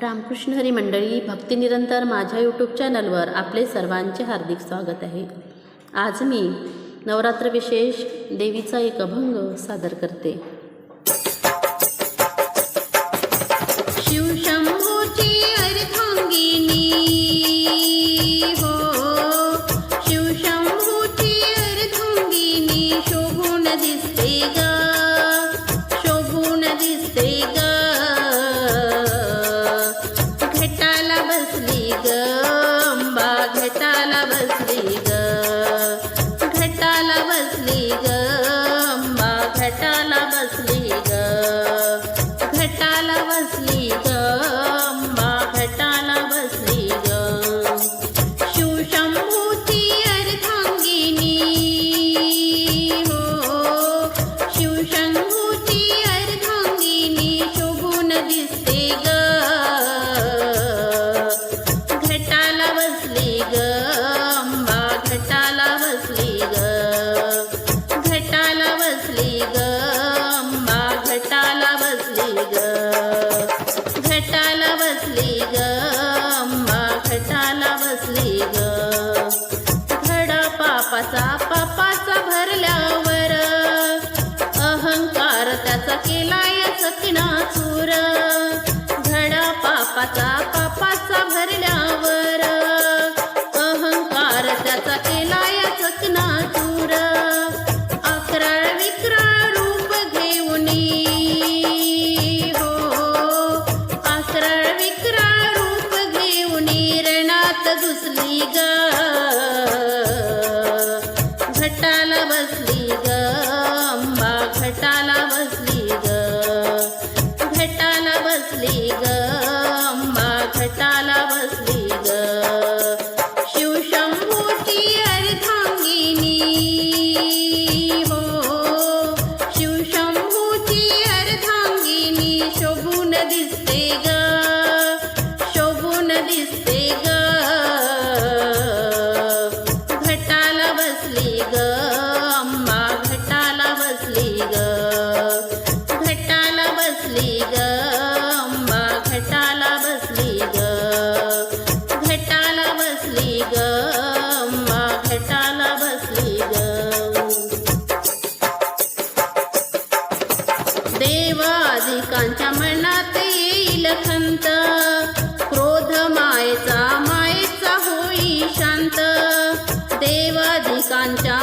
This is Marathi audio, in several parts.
रामकृष्ण हरी मंडळी भक्तिनिरंतर माझ्या यूट्यूब चॅनलवर आपले सर्वांचे हार्दिक स्वागत आहे. आज मी नवरात्र विशेष देवीचा एक अभंग सादर करते. शिवशंभूची अर्धांगिनी हो. शोभून दिसते ग. Agüeta वाचली ग. घडा पापाचा पापाचा भरल्यावर. अहंकार त्याचा केलाय सकिना चूर घडा पापाचा तटल बसली ग शांत देवाधिकांच्या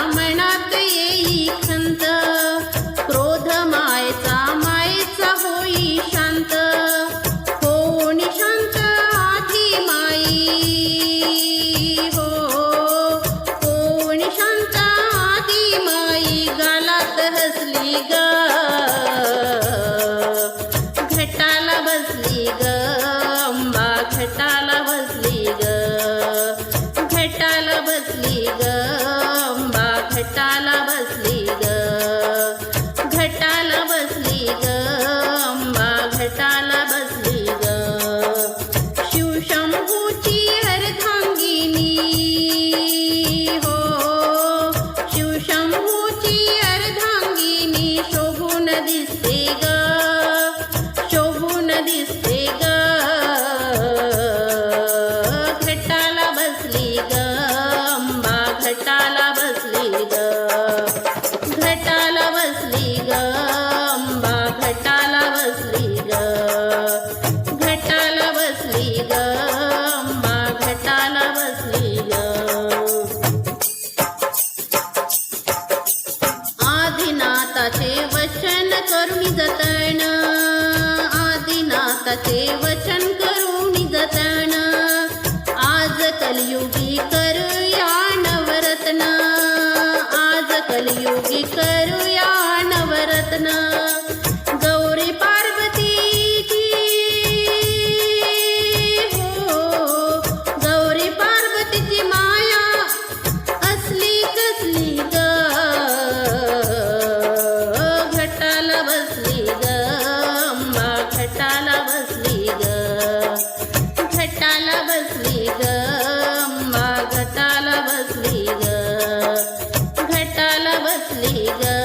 ತಾಲಾ आदिनाथाचे वचन करुणी जतन. आदिनाथाचे वचन करुणी जतन. आज कलयुगी कर ग